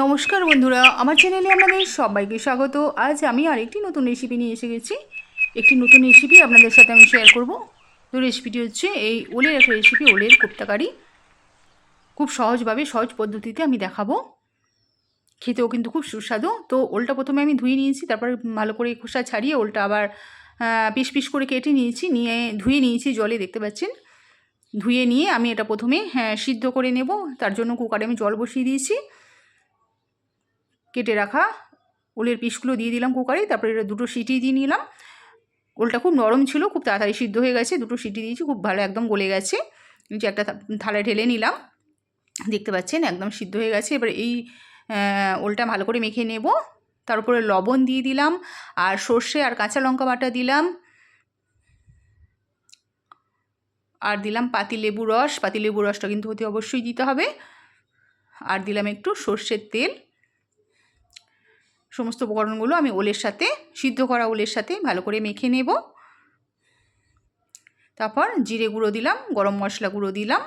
নমস্কার বন্ধুরা, আমার চ্যানেলে আপনাদের সবাইকে স্বাগত। আজ আমি আরেকটি নতুন রেসিপি নিয়ে এসে গেছি। একটি নতুন রেসিপি আপনাদের সাথে আমি শেয়ার করব। তো রেসিপিটি হচ্ছে এই ওলের একটা রেসিপি ওলের কোপ্তাকারি খুব সহজভাবে, সহজ পদ্ধতিতে আমি দেখাবো। খেতেও কিন্তু খুব সুস্বাদু। তো ওলটা প্রথমে আমি ধুয়ে নিয়েছি, তারপর ভালো করে খোসা ছাড়িয়ে ওলটা আবার পিস পিস করে কেটে নিয়েছি। নিয়ে ধুয়ে নিয়েছি জলে, দেখতে পাচ্ছেন? ধুয়ে নিয়ে আমি এটা প্রথমে হ্যাঁ সিদ্ধ করে নেব। তার জন্য কুকারে আমি জল বসিয়ে দিয়েছি। কেটে রাখা ওলের পিসগুলো দিয়ে দিলাম কুকারে, তারপরে এটা দুটো সিটি দিয়ে নিলাম। ওলটা খুব নরম ছিল, খুব তাড়াতাড়ি সিদ্ধ হয়ে গেছে, দুটো সিটি দিয়েছি, খুব ভালো একদম গলে গেছে। নিচে একটা থালায় ঢেলে নিলাম। দেখতে পাচ্ছেন একদম সিদ্ধ হয়ে গেছে। এবার এই ওলটা ভালো করে মেখে নেব। তার উপরে লবণ দিয়ে দিলাম, আর সর্ষে আর কাঁচা লঙ্কা বাটা দিলাম। আর দিলাম পাতি লেবু রস পাতি লেবু রসটা কিন্তু অতি অবশ্যই দিতে হবে। আর দিলাম একটু সর্ষের তেল। সমস্ত উপকরণগুলো আমি ওলের সাথে, সিদ্ধ করা ওলের সাথে ভালো করে মেখে নেব। তারপর জিরে গুঁড়ো দিলাম, গরম মশলা গুঁড়ো দিলাম।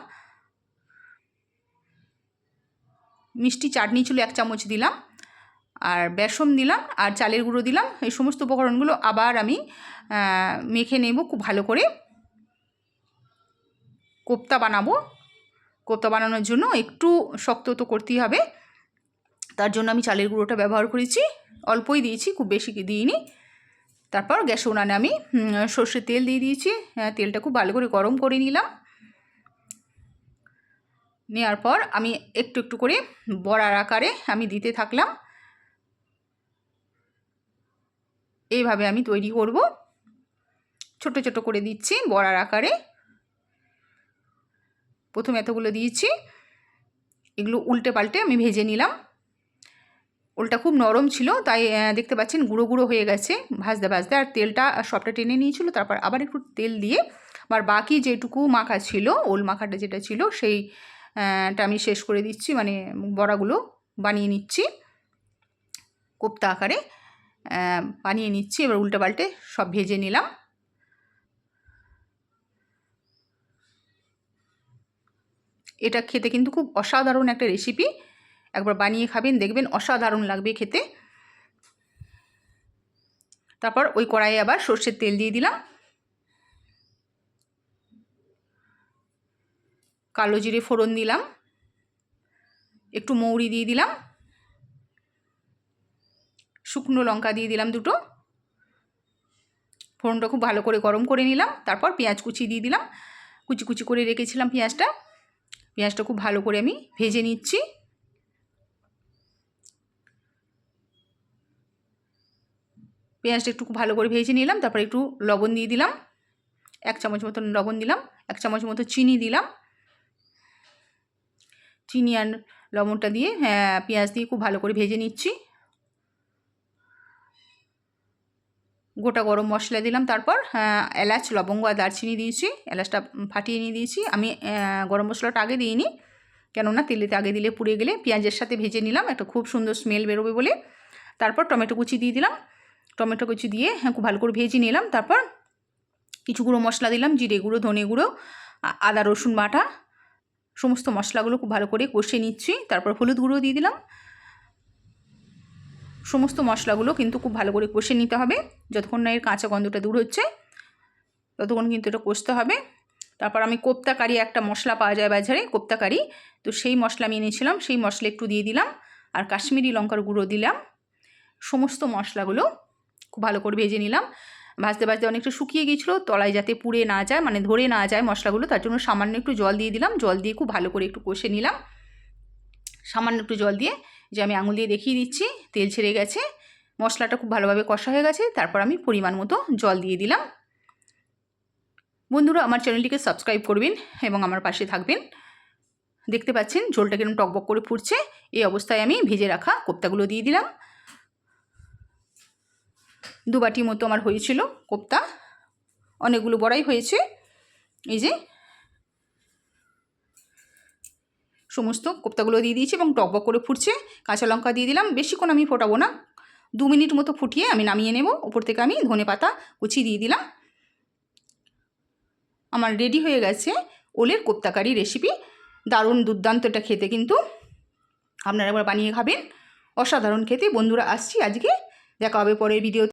মিষ্টি চাটনি ছিল এক চামচ দিলাম। আর বেসন দিলাম, আর চালের গুঁড়ো দিলাম। এই সমস্ত উপকরণগুলো আবার আমি মেখে নেব খুব ভালো করে। কোপ্তা বানাবো। কোপ্তা বানানোর জন্য একটু শক্ত তো করতেই হবে। তার জন্য আমি চালের গুঁড়োটা ব্যবহার করেছি। অল্পই দিয়েছি, খুব বেশি দিইনি। তারপর গ্যাস উনানে আমি সর্ষের তেল দিয়ে দিয়েছি। হ্যাঁ তেলটা খুব ভালো করে গরম করে নিলাম। নেওয়ার পর আমি একটু একটু করে বড়ার আকারে আমি দিতে থাকলাম। এইভাবে আমি তৈরি করব। ছোট ছোট করে দিচ্ছি বড়ার আকারে। প্রথমে এতগুলো দিয়েছি। এগুলো উল্টে পাল্টে আমি ভেজে নিলাম। ওলটা খুব নরম ছিল, তাই দেখতে পাচ্ছেন গুঁড়ো গুঁড়ো হয়ে গেছে, ভাজতে ভাজতে। আর তেলটা সবটা টেনে নিয়েছিল, তারপর আবার একটু তেল দিয়ে আবার বাকি যেটুকু মাখা ছিল, ওল মাখাটা যেটা ছিল সেইটা আমি শেষ করে দিচ্ছি মানে বড়াগুলো বানিয়ে নিচ্ছি। কোপ্তা আকারে বানিয়ে নিচ্ছি, এবার উল্টে পাল্টে সব ভেজে নিলাম। এটা খেতে কিন্তু খুব অসাধারণ একটা রেসিপি একবার বানিয়ে খাবেন, দেখবেন অসাধারণ লাগবে খেতে। তারপর ওই কড়াইয়ে আবার সর্ষের তেল দিয়ে দিলাম। কালো জিরে ফোড়ন দিলাম। একটু মৌরি দিয়ে দিলাম। শুকনো লঙ্কা দিয়ে দিলাম দুটো। ফোড়নটা খুব ভালো করে গরম করে নিলাম। তারপর পেঁয়াজ কুচি দিয়ে দিলাম। কুচি কুচি করে রেখেছিলাম পেঁয়াজটা। পেঁয়াজটা খুব ভালো করে আমি ভেজে নিচ্ছি। পেঁয়াজটা একটু ভালো করে ভেজে নিলাম, তারপরে একটু লবণ দিয়ে দিলাম, এক চামচ মতন লবণ দিলাম, এক চামচ মতো চিনি দিলাম। চিনি আর লবণটা দিয়ে হ্যাঁ পেঁয়াজ দিয়ে খুব ভালো করে ভেজে নিচ্ছি। গোটা গরম মশলা দিলাম, তারপর এলাচ, লবঙ্গ আর দারচিনি দিয়েছি, এলাচটা ফাটিয়ে নিয়ে দিয়েছি। আমি গরম মশলাটা আগে দিইনি, কেননা তেলেতে আগে দিলে পুড়ে গেলে পেঁয়াজের সাথে ভেজে নিলাম, একটা খুব সুন্দর স্মেল বেরোবে বলে। তারপর টমেটো কুচি দিয়ে দিলাম টমেটো কুচি দিয়ে হ্যাঁ খুব ভালো করে ভেজে নিলাম। তারপর কিছু গুঁড়ো মশলা দিলাম, জিরে গুঁড়ো, ধনে গুঁড়ো আদা, রসুন বাটা, সমস্ত মশলাগুলো খুব ভালো করে কষে নিচ্ছি। তারপর হলুদ গুঁড়ো দিয়ে দিলাম। সমস্ত মশলাগুলো কিন্তু খুব ভালো করে কষে নিতে হবে। যতক্ষণ না এর কাঁচা গন্ধটা দূর হচ্ছে, ততক্ষণ কিন্তু এটা কষতে হবে। তারপর আমি কোপ্তা কারি একটা মশলা পাওয়া যায় বাজারে কোপ্তা কারি তো সেই মশলা আমি এনেছিলাম, সেই মশলা একটু দিয়ে দিলাম। আর কাশ্মীরি লঙ্কার গুঁড়ো দিলাম। সমস্ত মশলাগুলো খুব ভালো করে ভেজে নিলাম। ভাজতে ভাজতে অনেকটা শুকিয়ে গিয়েছিল, তলায় যাতে পুড়ে না যায় মানে ধরে না যায় মশলাগুলো, তার জন্য সামান্য একটু জল দিয়ে দিলাম। জল দিয়ে খুব ভালো করে একটু কষে নিলাম। সামান্য একটু জল দিয়ে যে আমি আঙুল দিয়ে দেখিয়ে দিচ্ছি, তেল ছেড়ে গেছে, মশলাটা খুব ভালোভাবে কষা হয়ে গেছে, তারপর আমি পরিমাণ মতো জল দিয়ে দিলাম। বন্ধুরা, আমার চ্যানেলটিকে সাবস্ক্রাইব করবেন এবং আমার পাশে থাকবেন। দেখতে পাচ্ছেন, ঝোলটা কিরম টকবক করে ফুটছে, এই অবস্থায় আমি ভেজে রাখা কোপ্তাগুলো দিয়ে দিলাম। দু বাটি মতো আমার হয়েছিল কোপ্তা। অনেকগুলো বড়াই হয়েছে। এই যে সমস্ত কোপ্তাগুলো দিয়ে দিয়েছি এবং টকবক করে ফুটছে। কাঁচা লঙ্কা দিয়ে দিলাম। বেশিক্ষণ আমি ফোটাবো না। দু মিনিট মতো ফুটিয়ে আমি নামিয়ে নেব। ওপর থেকে আমি ধনে পাতা কুচি দিয়ে দিলাম। আমার রেডি হয়ে গেছে ওলের কোপ্তাকারি রেসিপি। দারুণ দুর্দান্ত এটা খেতে কিন্তু। আপনারা একবার বানিয়ে খাবেন। অসাধারণ খেতে। বন্ধুরা, আসছি আজকে। দেখা হবে পরের ভিডিও